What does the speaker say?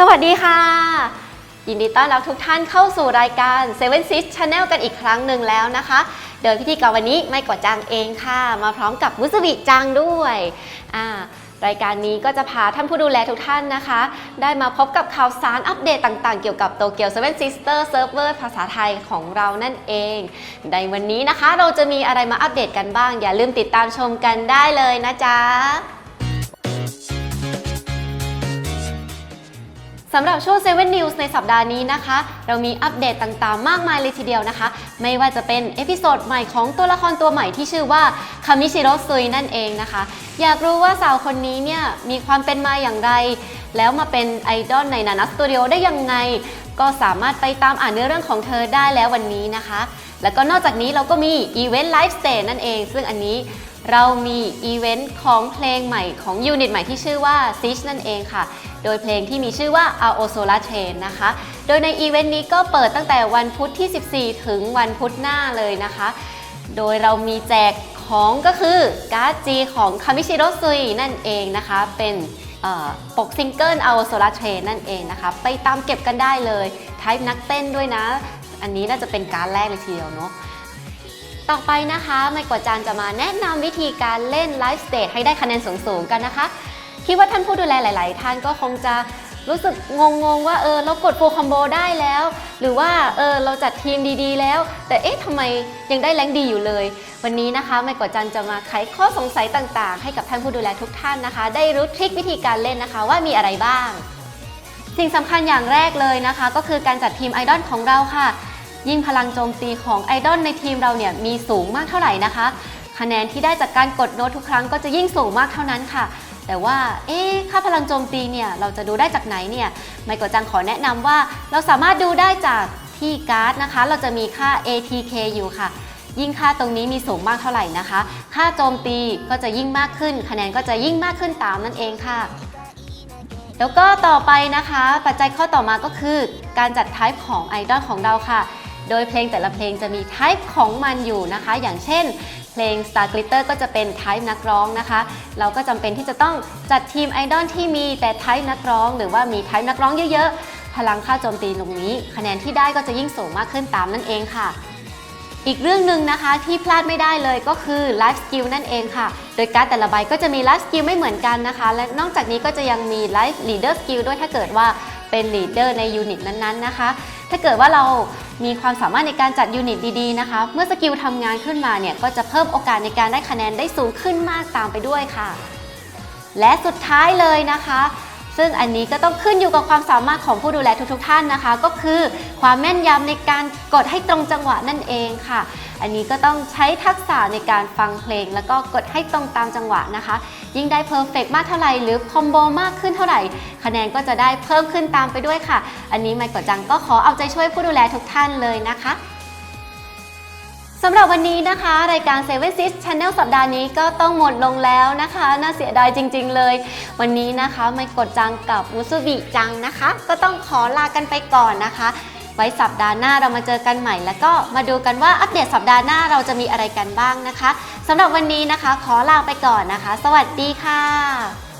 สวัสดีค่ะ ยินดีต้อนรับทุกท่านเข้าสู่รายการ Seven Six Channel กันอีกครั้งหนึ่งแล้วนะคะ โดยพิธีกรวันนี้ไม่กว่าจังเองค่ะ มาพร้อมกับมุสบิจังด้วยอ่ารายการนี้ก็จะพาท่านผู้ดูแลทุกท่านนะคะ ได้มาพบกับข่าวสารอัปเดตต่างๆ เกี่ยวกับโตเกียว Seven Sister Server ภาษาไทยของเรานั่นเอง ในวันนี้นะคะเราจะมีอะไรมาอัปเดตกันบ้าง อย่าลืมติดตามชมกันได้เลยนะจ๊ะ สำหรับช่วง7 News ในสัปดาห์นี้นะคะ เรามีอัปเดตต่างๆ มากมายเลยทีเดียวนะคะ ไม่ว่าจะเป็นเอพิโซดใหม่ของตัวละครตัวใหม่ที่ชื่อว่าคามิชิโรซุยนั่นเองนะคะ อยากรู้ว่าสาวคนนี้เนี่ยมีความเป็นมาอย่างไร แล้วมาเป็นไอดอลในนานาสตูดิโอได้ยังไง ก็สามารถไปตามอ่านเนื้อเรื่องของเธอได้แล้ววันนี้นะคะ แล้วก็นอกจากนี้เราก็มีอีเวนต์ไลฟ์สเตจนั่นเอง ซึ่งอันนี้เรามีอีเวนต์ของเพลงใหม่ของยูนิตใหม่ที่ชื่อว่า s i ชนั่นเองค่ะ โดยเพลงที่มีชื่อว่า a o s o l a Train นะคะ โดยในอีเวนต์นี้ก็เปิดตั้งแต่วันพุธที่ 14 ถึงวันพุธหน้าเลยนะคะ โดยเรามีแจกของก็คือการ์ดจีของคามิชิโรซุยนั่นเองนะคะ เป็น ปกซิงเกิลเอาโซลาเทรนนั่นเองนะคะไปตามเก็บกันได้เลยไทป์นักเต้นด้วยนะ อันนี้น่าจะเป็นการแรกเลยทีเดียวเนาะต่อไปนะคะไมค์กว่าจานจะมาแนะนำวิธีการเล่นไลฟ์สเตจให้ได้คะแนนสูงๆกันนะคะ คิดว่าท่านผู้ดูแลหลาย ๆ ท่านก็คงจะ รู้สึกงงๆว่าเออเรากดฟูลคอมโบได้แล้ว หรือว่าเออเราจัดทีมดีๆแล้ว แต่เอ๊ะทำไมยังได้แรงดีอยู่เลย วันนี้นะคะไมค์กว่าจันจะมาไขข้อสงสัยต่างๆ ให้กับท่านผู้ดูแลทุกท่านนะคะ ได้รู้ทริควิธีการเล่นนะคะว่ามีอะไรบ้าง สิ่งสำคัญอย่างแรกเลยนะคะ ก็คือการจัดทีมไอดอลของเราค่ะ ยิ่งพลังโจมตีของไอดอลในทีมเราเนี่ยมีสูงมากเท่าไหร่นะคะคะแนนที่ได้จากการกดโน้ตทุกครั้งก็จะยิ่งสูงมากเท่านั้นค่ะ แต่ว่า เอ๊ะ ค่าพลังโจมตีเนี่ย เราจะดูได้จากไหนเนี่ย ไมโกะจังขอแนะนำว่า เราสามารถดูได้จากที่การ์ดนะคะ เราจะมีค่า ATK อยู่ค่ะ ยิ่งค่าตรงนี้มีสูงมากเท่าไหร่นะคะ ค่าโจมตีก็จะยิ่งมากขึ้น คะแนนก็จะยิ่งมากขึ้นตามนั่นเองค่ะ แล้วก็ต่อไปนะคะ ปัจจัยข้อต่อมาก็คือ การจัดไทป์ของไอดอลของเราค่ะ โดยเพลงแต่ละเพลงจะมีไทป์ของมันอยู่นะคะ อย่างเช่น เพลง Star Glitter ก็จะเป็นไทป์นักร้องนะคะ เราก็จำเป็นที่จะต้องจัดทีมไอดอลที่มีแต่ไทป์นักร้อง หรือว่ามีไทป์นักร้องเยอะๆ พลังค่าโจมตีตรงนี้ คะแนนที่ได้ก็จะยิ่งสูงมากขึ้นตามนั่นเองค่ะอีกเรื่องหนึ่งนะคะที่พลาดไม่ได้เลยก็คือไลฟ์สกิลนั่นเองค่ะ โดยการ์ดแต่ละใบก็จะมีไลฟ์สกิลไม่เหมือนกันนะคะ และนอกจากนี้ก็จะยังมีไลฟ์ลีดเดอร์สกิลด้วยถ้าเกิดว่าเป็นลีดเดอร์ในยูนิตนั้นๆนะคะ ถ้าเกิดว่าเรามีความสามารถในการจัดยูนิตดีๆนะคะ เมื่อสกิลทำงานขึ้นมาเนี่ยก็จะเพิ่มโอกาสในการได้คะแนนได้สูงขึ้นมากตามไปด้วยค่ะ และสุดท้ายเลยนะคะ ซึ่งอันนี้ก็ต้องขึ้นอยู่กับความสามารถของผู้ดูแลทุกๆ ท่านนะคะ ก็คือความแม่นยำในการกดให้ตรงจังหวะนั่นเองค่ะ อันนี้ก็ต้องใช้ทักษะในการฟังเพลง แล้วก็กดให้ตรงตามจังหวะนะคะ ยิ่งได้เพอร์เฟกมากเท่าไหร่หรือคอมโบมากขึ้นเท่าไหร่ คะแนนก็จะได้เพิ่มขึ้นตามไปด้วยค่ะ อันนี้ไมค์กดจังก็ขอเอาใจช่วยผู้ดูแลทุกท่านเลยนะคะำหรับวันนี้นะคะ รายการ s e v e Sis Channel สัปดาห์นี้ก็ต้องหมดลงแล้วนะคะ น่าเสียดายจริง ๆ เลย วันนี้นะคะไม่กดจังกับมุสุบิจังนะคะ ก็ต้องขอลากันไปก่อนนะคะ ไว้สัปดาห์หน้าเรามาเจอกันใหม่ แล้วก็มาดูกันว่าอัปเดตสัปดาห์หน้าเราจะมีอะไรกันบ้างนะคะสำหรับวันนี้นะคะ ขอลาไปก่อนนะคะ สวัสดีค่ะ